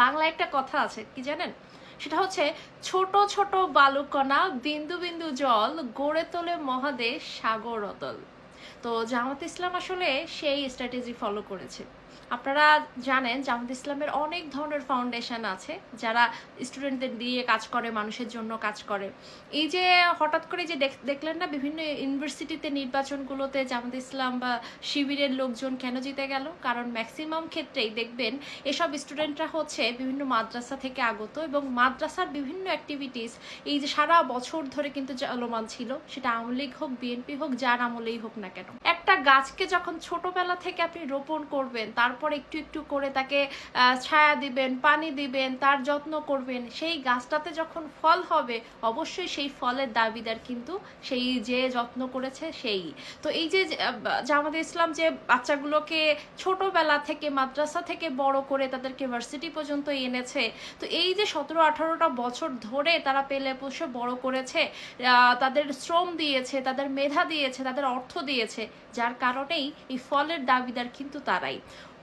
বাংলা একটা কথা আছে, কি জানেন? সেটা হচ্ছে ছোট ছোট বালুকণা বিন্দু বিন্দু জল গড়ে তোলে মহাদেশ সাগর অতল। তো জামাত ইসলাম আসলে সেই স্ট্র্যাটেজি ফলো করেছে। আপনারা জানেন জামাত ইসলামের অনেক ধরনের ফাউন্ডেশন আছে, যারা স্টুডেন্টদের দিয়ে কাজ করে, মানুষের জন্য কাজ করে। এই যে হঠাৎ করে যে দেখলেন না বিভিন্ন ইউনিভার্সিটিতে নির্বাচনগুলোতে জামাত ইসলাম বা শিবিরের লোকজন কেন জিতে গেল? কারণ ম্যাক্সিমাম ক্ষেত্রেই দেখবেন এসব স্টুডেন্টরা হচ্ছে বিভিন্ন মাদ্রাসা থেকে আগত এবং মাদ্রাসার বিভিন্ন অ্যাক্টিভিটিস এই যে সারা বছর ধরে কিন্তু চলমান ছিল, সেটা আওয়ামী লীগ হোক বিএনপি হোক, যার আমলেই হোক না কেন। একটা গাছকে যখন ছোটবেলা থেকে আপনি রোপণ করবেন তারপর একটু একটু করে তাকে ছায়া দিবেন, পানি দিবেন, তার যত্ন করবেন, সেই গাছটাতে যখন ফল হবে, অবশ্যই সেই ফলের দাবিদার কিন্তু সেই যে যত্ন করেছে সেই। তো এই যে জামাত ইসলাম যে বাচ্চাগুলোকে ছোটবেলা থেকে, মাদ্রাসা থেকে বড় করে তাদেরকে ভার্সিটি পর্যন্ত এনেছে, তো এই যে সতেরো আঠারোটা বছর ধরে তারা পেলে পোষে বড় করেছে তাদের শ্রম দিয়েছে, তাদের মেধা দিয়েছে, তাদের অর্থ দিয়েছে, যার কারণেই এই ফলের দাবিদার কিন্তু তারাই।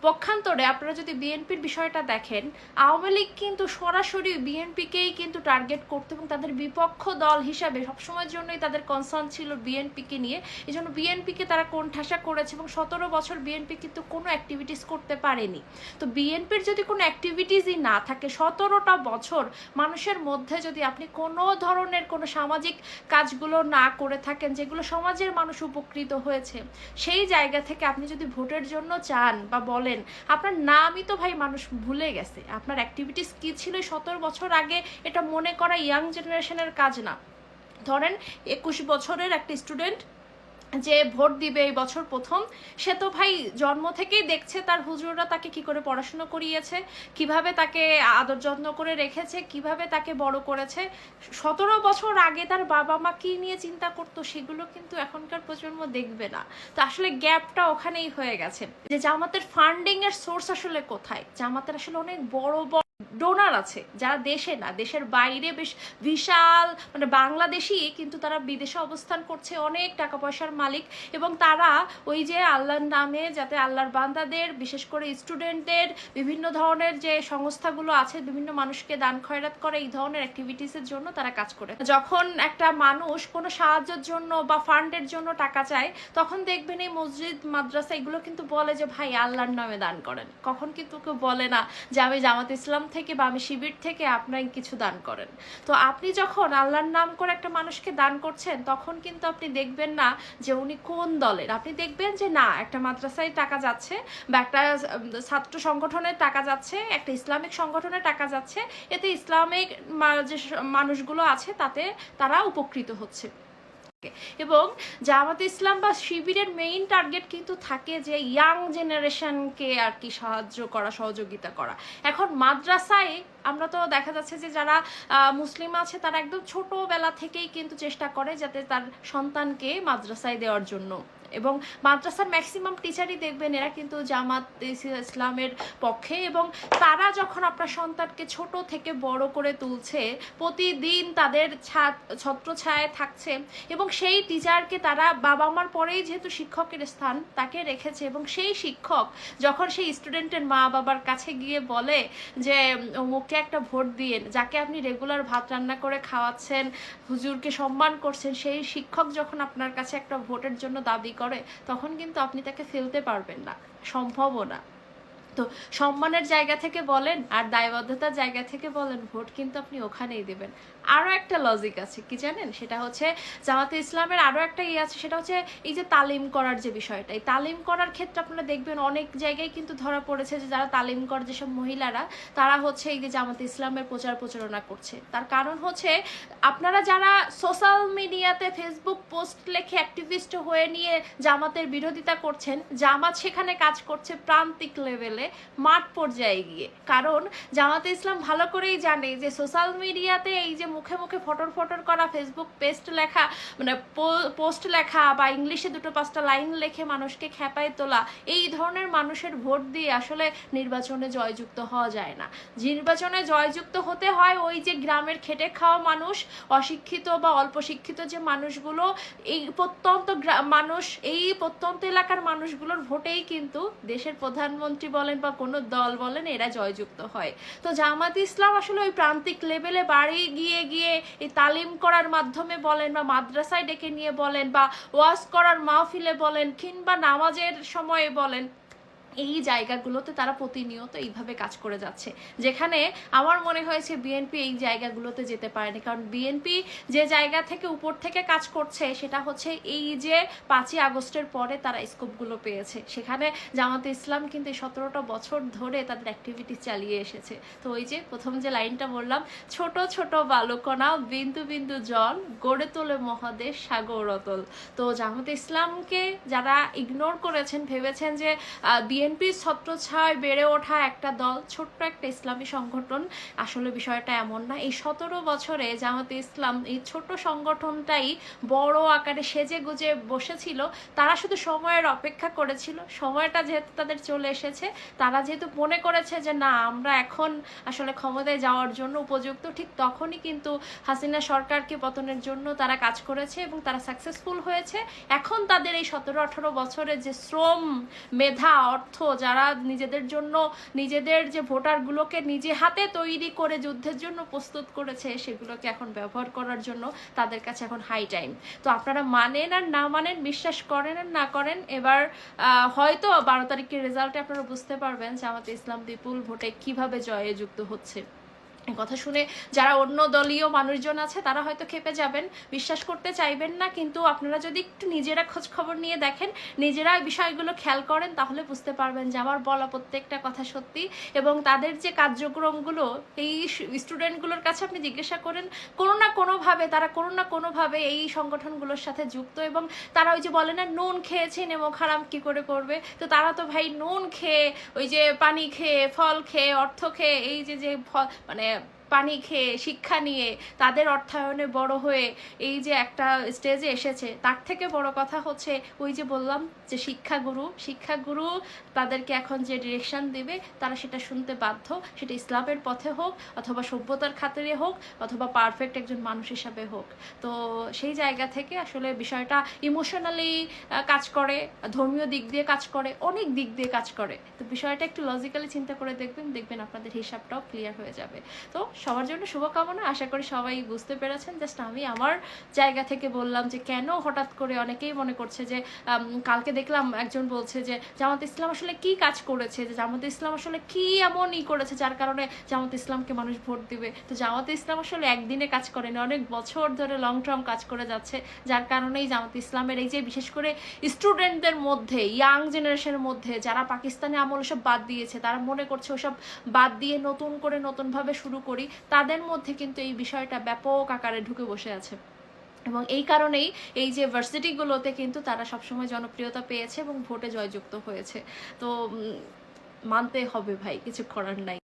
পক্ষান্তরে আপনারা যদি বিএনপির বিষয়টা দেখেন, আওয়ামী লীগ কিন্তু সরাসরি বিএনপিকেই কিন্তু টার্গেট করতো এবং তাদের বিপক্ষ দল হিসাবে সবসময়ের জন্যই তাদের কনসার্ন ছিল বিএনপিকে নিয়ে। এই জন্য বিএনপিকে তারা কোণঠাসা করেছে এবং সতেরো বছর বিএনপি কিন্তু কোনো অ্যাক্টিভিটিস করতে পারেনি। তো বিএনপির যদি কোনো অ্যাক্টিভিটিসই না থাকে, সতেরোটা বছর মানুষের মধ্যে যদি আপনি কোনো ধরনের কোনো সামাজিক কাজগুলো না করে থাকেন, যেগুলো সমাজের মানুষ উপকৃত হয়েছে, সেই জায়গা থেকে আপনি যদি ভোটের জন্য চান বা বলেন আপনার নামই তো ভাই মানুষ ভুলে গেছে। আপনার অ্যাক্টিভিটিস কি ছিল সতেরো বছর আগে, এটা মনে করা ইয়াং জেনারেশনের কাজ না। ধরেন, একুশ বছরের একটা স্টুডেন্ট যে ভোট দিবে এই বছর প্রথম, সে তো ভাই জন্ম থেকেই দেখছে তার হুজুররা তাকে কি করে পড়াশোনা করিয়েছে, কীভাবে তাকে আদর যত্ন করে রেখেছে, কীভাবে তাকে বড় করেছে। সতেরো বছর আগে তার বাবা মা কি নিয়ে চিন্তা করতো সেগুলো কিন্তু এখনকার প্রজন্ম দেখবে না। তো আসলে গ্যাপটা ওখানেই হয়ে গেছে। যে জামাতের ফান্ডিং এর সোর্স আসলে কোথায়? জামাতের আসলে অনেক বড় বড় ডোনার আছে, যারা দেশে না, দেশের বাইরে বেশ বিশাল মানে বাংলাদেশি, কিন্তু তারা বিদেশে অবস্থান করছে অনেক টাকা পয়সার মালিক এবং তারা ওই যে আল্লাহর নামে যাতে আল্লাহর বান্দাদের, বিশেষ করে স্টুডেন্টদের, বিভিন্ন ধরনের যে সংস্থাগুলো আছে, বিভিন্ন মানুষকে দান খয়রাত করে, এই ধরনের অ্যাক্টিভিটিসের জন্য তারা কাজ করে। যখন একটা মানুষ কোনো সাহায্যের জন্য বা ফান্ডের জন্য টাকা চায়, তখন দেখবেন এই মসজিদ, মাদ্রাসা এগুলো কিন্তু বলে যে, ভাই, আল্লাহর নামে দান করেন। কখন কিন্তু কেউ বলে না যে, আমি জামাত ইসলাম থেকে বা আমি শিবির থেকে আপনার কিছু দান করেন। তো আপনি যখন আল্লাহর নাম করে একটা মানুষকে দান করছেন, তখন কিন্তু আপনি দেখবেন না যে উনি কোন দলের। আপনি দেখবেন যে না, একটা মাদ্রাসায় টাকা যাচ্ছে বা একটা ছাত্র সংগঠনের টাকা যাচ্ছে, একটা ইসলামিক সংগঠনের টাকা যাচ্ছে, এতে ইসলামিক যে মানুষগুলো আছে তাতে তারা উপকৃত হচ্ছে। এবং জামাত ইসলাম বা শিবিরের মেইন টার্গেট কিন্তু থাকে যে ইয়াং জেনারেশনকে আর কি সাহায্য করা, সহযোগিতা করা। এখন মাদ্রাসায় আমরা তো দেখা যাচ্ছে যে যারা মুসলিম আছে, তারা একদম ছোটবেলা থেকেই কিন্তু চেষ্টা করে যাতে তার সন্তানকে মাদ্রাসায় দেওয়ার জন্য। এবং মাদ্রাসার ম্যাক্সিমাম টিচারই দেখবেন, এরা কিন্তু জামাত ইসলামের পক্ষে। এবং তারা যখন আপনার সন্তানকে ছোট থেকে বড় করে তুলছে, প্রতিদিন তাদের ছাদ ছত্র ছায় থাকছে। এবং সেই টিচারকে তারা বাবা মার পরেই যেহেতু শিক্ষকের স্থান, তাকে রেখেছে। এবং সেই শিক্ষক যখন সেই স্টুডেন্টের মা বাবার কাছে গিয়ে বলে যে অমুককে একটা ভোট দিয়ে যাকে আপনি রেগুলার ভাত রান্না করে খাওয়াচ্ছেন, হুজুরকে সম্মান করছেন, সেই শিক্ষক যখন আপনার কাছে একটা ভোটের জন্য দাবি করে, তখন কিন্তু আপনি তাকে ফেলতে পারবেন না, সম্ভবও না। তো সম্মানের জায়গা থেকে বলেন আর দায়বদ্ধতার জায়গা থেকে বলেন, ভোট কিন্তু আপনি ওখানেই দেবেন। আরও একটা লজিক আছে, কি জানেন? সেটা হচ্ছে জামাতে ইসলামের আরও একটা ইয়ে আছে, সেটা হচ্ছে এই যে তালিম করার যে বিষয়টা, এই তালিম করার ক্ষেত্রে আপনারা দেখবেন অনেক জায়গায় কিন্তু ধরা পড়েছে যে যারা তালিম কর যেসব মহিলারা, তারা হচ্ছে এই যে জামাতে ইসলামের প্রচার প্রচারণা করছে। তার কারণ হচ্ছে আপনারা যারা সোশ্যাল মিডিয়াতে ফেসবুক পোস্ট লেখে অ্যাক্টিভিস্ট হয়ে নিয়ে জামাতের বিরোধিতা করছেন, জামাত সেখানে কাজ করছে প্রান্তিক লেভেলে মাঠ পর্যায়ে গিয়ে। কারণ জামাতে ইসলাম ভালো করেই জানে যে সোশ্যাল মিডিয়াতে এই যে মুখে মুখে ফটর ফটর করা ফেসবুক পেস্ট লেখা মানে পোস্ট লেখা বা ইংলিশে দুটো পাঁচটা লাইন লেখে মানুষকে খেপায় তোলা, এই ধরনের মানুষের ভোট দিয়ে আসলে নির্বাচনে জয়যুক্ত হওয়া যায় না। নির্বাচনে জয়যুক্ত হতে হয় ওই যে গ্রামের খেটে খাওয়া মানুষ, অশিক্ষিত বা অল্প শিক্ষিত যে মানুষগুলো, এই প্রত্যন্ত মানুষ, এই প্রত্যন্ত এলাকার মানুষগুলোর ভোটেই কিন্তু দেশের প্রধানমন্ত্রী বলেন বা কোনো দল বলেন এরা জয়যুক্ত হয়। তো জামাত ইসলাম আসলে ওই প্রান্তিক লেভেলে বাড়ি গিয়ে গিয়ে এই তালিম করার মাধ্যমে বলেন বা মাদ্রাসায় ডেকে নিয়ে বলেন বা ওয়াজ করার মাহফিলে বলেন কিংবা নামাজের সময়ে বলেন এই জায়গাগুলোতে তারা প্রতিনিয়ত এইভাবে কাজ করে যাচ্ছে। যেখানে আমার মনে হয়েছে বিএনপি এই জায়গাগুলোতে যেতে পারেনি। কারণ বিএনপি যে জায়গা থেকে উপর থেকে কাজ করছে, সেটা হচ্ছে এই যে পাঁচই আগস্টের পরে তারা স্কোপগুলো পেয়েছে। সেখানে জামাতে ইসলাম কিন্তু সতেরোটা বছর ধরে তাদের অ্যাক্টিভিটি চালিয়ে এসেছে। তো ওই যে প্রথম যে লাইনটা বললাম, ছোট ছোট বালুকণা, বিন্দু বিন্দু জল গড়ে তোলে মহাদেশ, সাগর অতল। তো জামাতে ইসলামকে যারা ইগনোর করেছেন, ভেবেছেন যে বিএনপি ছত্রছায় বেড়ে ওঠা একটা দল, ছোট্ট একটা ইসলামী সংগঠন। আসলে বিষয়টা এমন না। এই সতেরো বছরে জামাতে ইসলাম এই ছোট সংগঠনটাই বড় আকারে সেজে গুজে বসেছিল। তারা শুধু সময়ের অপেক্ষা করেছিল। সময়টা যেহেতু তাদের চলে এসেছে, তারা যেহেতু মনে করেছে যে, না, আমরা এখন আসলে ক্ষমতায় যাওয়ার জন্য উপযুক্ত। ঠিক তখনই কিন্তু হাসিনা সরকারকে পতনের জন্য তারা কাজ করেছে এবং তারা সাকসেসফুল হয়েছে। এখন তাদের এই সতেরো আঠারো বছরের যে শ্রম মেধা, অর্থ যারা নিজেদের জন্য, নিজেদের যে ভোটারগুলোকে নিজে হাতে তৈরি করে যুদ্ধের জন্য প্রস্তুত করেছে, সেগুলোকে এখন ব্যবহার করার জন্য তাদের কাছে এখন হাই টাইম তো আপনারা মানেন আর না মানেন, বিশ্বাস করেন আর না করেন, এবার হয়তো বারো তারিখের রেজাল্টে আপনারা বুঝতে পারবেন আমাদের ইসলাম বিপুল ভোটে কীভাবে জয়ে যুক্ত হচ্ছে। কথা শুনে যারা অন্য দলীয় মানুষজন আছে, তারা হয়তো খেপে যাবেন। বিশ্বাস করতে চাইবেন না, কিন্তু আপনারা যদি একটু নিজেরা খোঁজ খবর নিয়ে দেখেন নিজেরা বিষয়গুলো খেয়াল করেন, তাহলে বুঝতে পারবেন যে আমার বলা প্রত্যেকটা কথা সত্যি এবং তাদের যে কার্যক্রমগুলো, এই স্টুডেন্টগুলোর কাছে আপনি জিজ্ঞাসা করেন, কোনো না কোনোভাবে, তারা কোনো না কোনোভাবে এই সংগঠনগুলোর সাথে যুক্ত এবং তারা ওই যে বলে না, নুন খেয়েছে নেমো খারাপ কি করে করবে? তো তারা তো ভাই নুন খেয়ে, ওই যে পানি খেয়ে, ফল খেয়ে, অর্থ খেয়ে, এই যে যে ফল মানে পানি খেয়ে, শিক্ষা নিয়ে, তাদের অর্থায়নে বড় হয়ে এই যে একটা স্টেজে এসেছে, তার থেকে বড় কথা হচ্ছে ওই যে বললাম যে শিক্ষাগুরু শিক্ষাগুরু তাদেরকে এখন যে ডিরেকশন দেবে, তারা সেটা শুনতে বাধ্য। সেটা ইসলামের পথে হোক, অথবা সভ্যতার খাতিরে হোক, অথবা পারফেক্ট একজন মানুষ হিসাবে হোক। তো সেই জায়গা থেকে আসলে বিষয়টা ইমোশনালি কাজ করে, ধর্মীয় দিক দিয়ে কাজ করে, অনেক দিক দিয়ে কাজ করে। তো বিষয়টা একটু লজিক্যালি চিন্তা করে দেখবেন দেখবেন আপনাদের হিসাবটাও ক্লিয়ার হয়ে যাবে। তো সবার জন্য শুভকামনা। আশা করি সবাই বুঝতে পেরেছেন। জাস্ট আমি আমার জায়গা থেকে বললাম যে, কেন হঠাৎ করে অনেকেই মনে করছে যে কালকে দেখলাম একজন বলছে যে, জামাত ইসলাম আসলে কি কাজ করেছে? যে, জামাত ইসলাম আসলে কি এমন ই করেছে যার কারণে জামাত ইসলামকে মানুষ ভোট দিবে? তো জামাত ইসলাম আসলে একদিনে কাজ করেনি। অনেক বছর ধরে লং টার্ম কাজ করে যাচ্ছে। যার কারণেই জামাত ইসলামের এই যে, বিশেষ করে স্টুডেন্টদের মধ্যে ইয়াং জেনারেশনের মধ্যে, যারা পাকিস্তানে আমল সব বাদ দিয়েছে, তারা মনে করছে ওসব বাদ দিয়ে নতুন করে নতুনভাবে শুরু করি। তাদের মধ্যে কিন্তু এই বিষয়টা ব্যাপক আকারে ঢুকে বসে আছে। এবং এই কারণেই এই যে ভার্সিটিগুলোতে কিন্তু তারা সবসময় জনপ্রিয়তা পেয়েছে এবং ভোটে জয়যুক্ত হয়েছে। তো মানতে হবে ভাই, কিছু করার নাই।